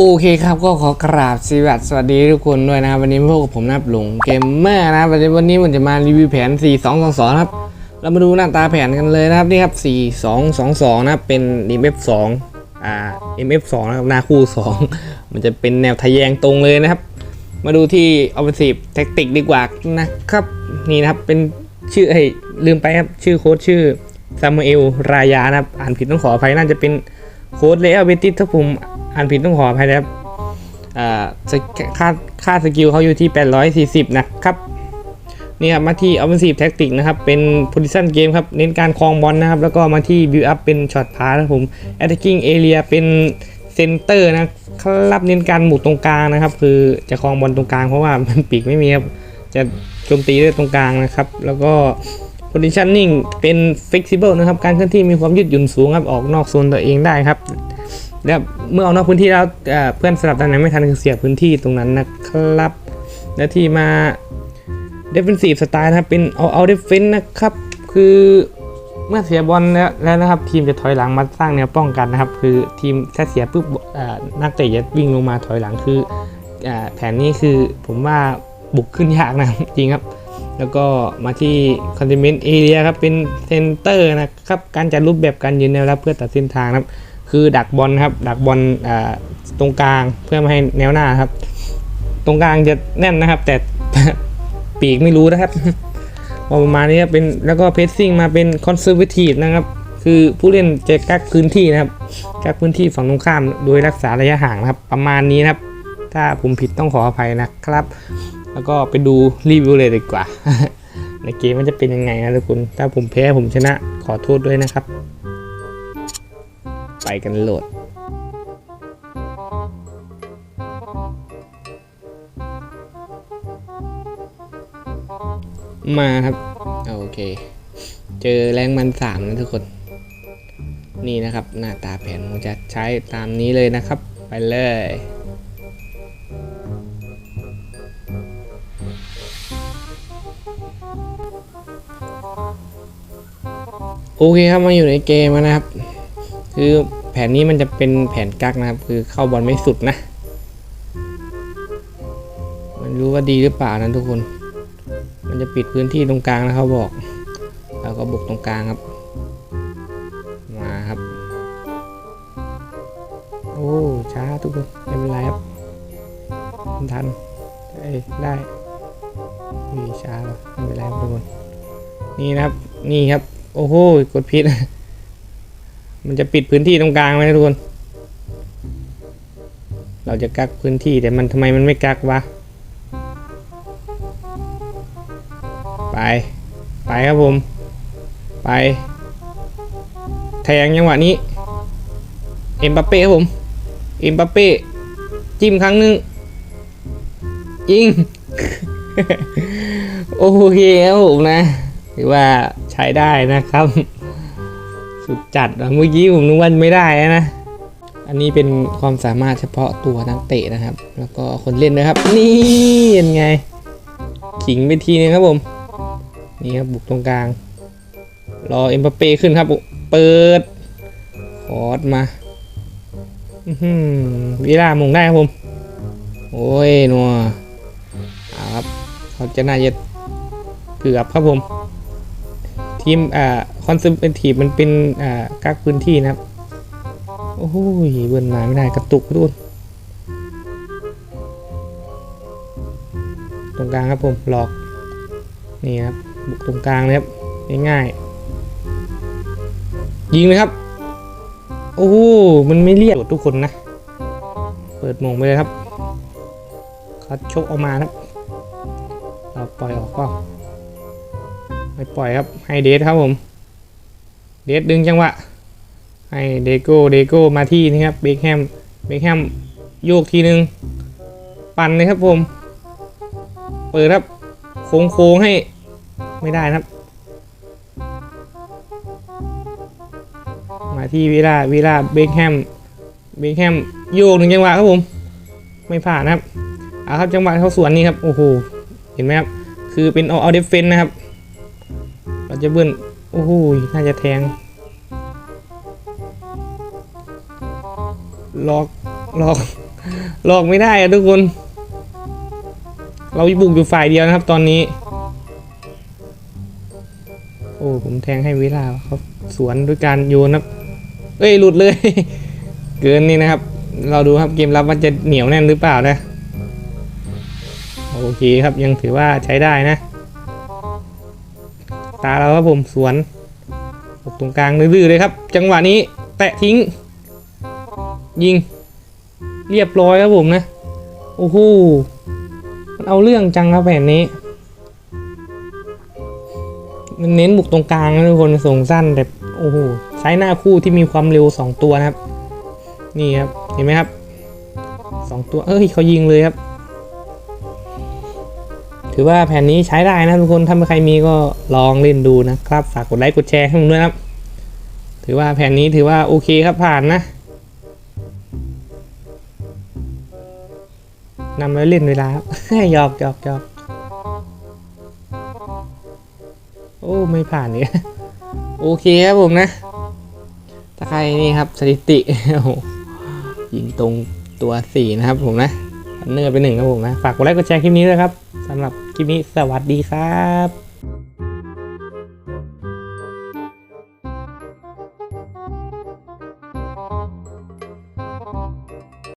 โอเคครับก็ขอกราบสวัสดีสวัสดีทุกคนด้วยนะครับวันนี้พวกบผมนับหลงเกมเมอร์นะครับวันนี้วันนี้ผมจะมารีวิวแผน 4 2 2 2ครับเรามาดูหน้าตาแผนกันเลยนะครับนี่ครับ 4 2 2 2นะเป็น MF 2 อ่า MF 2 นะครับหน้าคู่ 2 มันจะเป็นแนวทะแยงตรงเลยนะครับ มาดูที่ Offensive Tactic ดีกว่านะครับ นี่นะครับเป็นชื่อเฮ้ลืมไปครับชื่อโค้ชชื่อซามูเอลรายานะครับ อ่านผิดต้องขออภัยน่าจะเป็นโค้ดเลอเบติสถ้าผม อ่านผิดต้องขออภัยนะครับอ่าสกค่าค่าสกิลเขาอยู่ที่ 840 นะครับนี่ครับมาที่ offensive tactic นะครับ เป็น position game ครับ เน้นการครองบอลนะครับ แล้วก็มาที่ build up เป็น shot pass นะครับผม attacking area เป็น center นะครับ เน้นการหมุดตรงกลางนะครับ คือจะครองบอลตรงกลางเพราะว่ามันปีกไม่มีครับ จะโจมตีด้วยตรงกลางนะครับ แล้วก็ positioning เป็น flexible นะครับ การเคลื่อนที่มีความยืดหยุ่นสูงครับ ออกนอกโซนตัวเองได้ครับ แล้วเมื่อออกนอกพื้นที่แล้วเพื่อนสลับตำแหน่งไม่ทันคือเสียพื้นที่ตรงนั้นนะครับ และที่มา defensive style นะครับเป็น all out defense นะครับ คือเมื่อเสียบอลแล้วแล้วนะครับ ทีมจะถอยหลังมาสร้างแนวป้องกันนะครับ คือทีมถ้าเสียปุ๊บนักเตะจะวิ่งลงมาถอยหลังคืออแผนนี้คือผมว่าบุกขึ้นยากนะจริงครับ แล้วก็มาที่ containment area ครับเป็นเซนเตอร์นะครับ การจัดรูปแบบการยืนแนวรับเพื่อตัดเส้นทางนะครับ คือดักบอลครับดักบอลตรงกลางเพื่อไม่ให้แนวหน้าครับ ตรงกลางจะแน่นนะครับ แต่ปีกไม่รู้นะครับประมาณนี้ครับเป็นแล้วก็เพสซิ่งมาเป็นคอนเซอร์เวทีฟนะครับ คือผู้เล่นจะกักพื้นที่นะครับกักพื้นที่ฝั่งตรงข้ามโดยรักษาระยะห่างนะครับ ประมาณนี้นะครับ ถ้าผมผิดต้องขออภัยนะครับ แล้วก็ไปดูรีวิวเลยดีกว่าในเกมมันจะเป็นยังไงนะทุกคน ถ้าผมแพ้ผมชนะขอโทษด้วยนะครับ ไปกันโหลด มาครับ โอเค เจอแรงมันสามนะทุกคน นี่นะครับ หน้าตาแผนผมจะใช้ตามนี้เลยนะครับ ไปเลยโอเคครับมาอยู่ในเกมนะครับ คือ ผนนี้มันจะเป็นแผนกักนะครับ คือเข้าบอลไม่สุดนะ มันรู้ว่าดีหรือเปล่านะทุกคน มันจะปิดพื้นที่ตรงกลางนะเขาบอก แล้วก็บุกตรงกลางครับ มาครับ โอ้ช้าทุกคนไม่เป็นไรครับทันทันเอ้ได้มีช้าไม่เป็นไรทุกคน นี่นะครับ นี่ครับ โอ้โห กดผิด มันจะปิดพื้นที่ตรงกลางไหมนะทุกคน เราจะกักพื้นที่แต่มันทำไมมันไม่กักวะ ไป ไปครับผม ไป แทงจังหวะนี้ เอ็มบัปเป้ครับผม เอ็มบัปเป้ จิ้มครั้งหนึ่งยิง โอเคครับผมนะ ถือว่าใช้ได้นะครับ สุดจัดอะเมื่อกี้ผมนึกว่าไม่ได้นะ อันนี้เป็นความสามารถเฉพาะตัวนักเตะนะครับ แล้วก็คนเล่นนะครับ นี่ยังไง ขิงไปทีนึงครับผม นี่ครับบุกตรงกลาง รอเอ็มบัปเป้ขึ้นครับ เปิดคอร์สมาอื้อหือวิลามงได้ครับผม โอ้ยนัวเอาครับเขาจะน่าจะเกือบครับผม ทีมอ่าคอนเปต์ทีมันเป็นอ่ากักพื้นที่นะครับโอ้โหเบิร์นมาไม่ได้กระตุกทุกคนตรงกลางครับผมหลอกนี่ครับบุกตรงกลางเลยครับง่ายๆยิงเลยครับ โอ้โหมันไม่เรียกทุกคนนะ เปิดโมงไปเลยครับคัดชกออกมาครับ เราปล่อยออกก็ ไม่ปล่อยครับ ให้เดทครับผม เดทดึงจังหวะ ให้เดโก้ เดโก้มาที่นี่ครับ เบคแฮม เบคแฮมโยกทีนึง ปั่นเลยครับผม เปิดครับ โค้งโค้งให้ ไม่ได้นะครับ มาที่วิลาวิลาเบคแฮม เบคแฮมโยกหนึ่งจังหวะครับผม ไม่ผ่านนะครับ เอาครับจังหวะเข้าสวนนี่ครับ โอ้โห เห็นไหมครับ คือเป็นออเดฟเฟนนะครับ เราจะเบิ้ลโอ้โหน่าจะแทงล็อกล็อกหลอกไม่ได้อะทุกคน เราบุกอยู่ฝ่ายเดียวนะครับตอนนี้ โอ้ผมแทงให้เวลาเขาสวนด้วยการโยนครับ เอ้ยหลุดเลย เกินนี่นะครับ เราดูครับเกมรับมันจะเหนียวแน่นหรือเปล่านะ โอเคครับยังถือว่าใช้ได้นะ ตาเราครับผมสวนออกตรงกลางดื้อเลยครับ จังหวะนี้แตะทิ้ง ยิง เรียบร้อยครับผมนะ โอ้โหมันเอาเรื่องจังครับแผนนี้ มันเน้นบุกตรงกลางนะทุกคนส่งสั้นแต่โอ้โหใช้หน้าคู่ที่มีความเร็ว 2 ตัวนะครับ นี่ครับ เห็นไหมครับ 2 ตัวเอ้ยเขายิงเลยครับ ถือว่าแผ่นนี้ใช้ได้นะทุกคนถ้าใครมีก็ลองเล่นดูนะครับฝากกดไลค์กดแชร์ให้ผมด้วยครับ ถือว่าแผ่นนี้ถือว่าโอเคครับผ่านนะนำไว้เล่นเวลาครับหยอกหยอกหยอกโอ้ไม่ผ่านเนี่ยโอเคครับผมนะถ้าใครนี่ครับสถิติโอ้ยิงตรงตัวสี่นะครับผมนะ เนื้อไปหนึ่งครับผมนะ ฝากกดไลค์กดแชร์คลิปนี้ด้วยครับสำหรับคลิปนี้สวัสดีครับ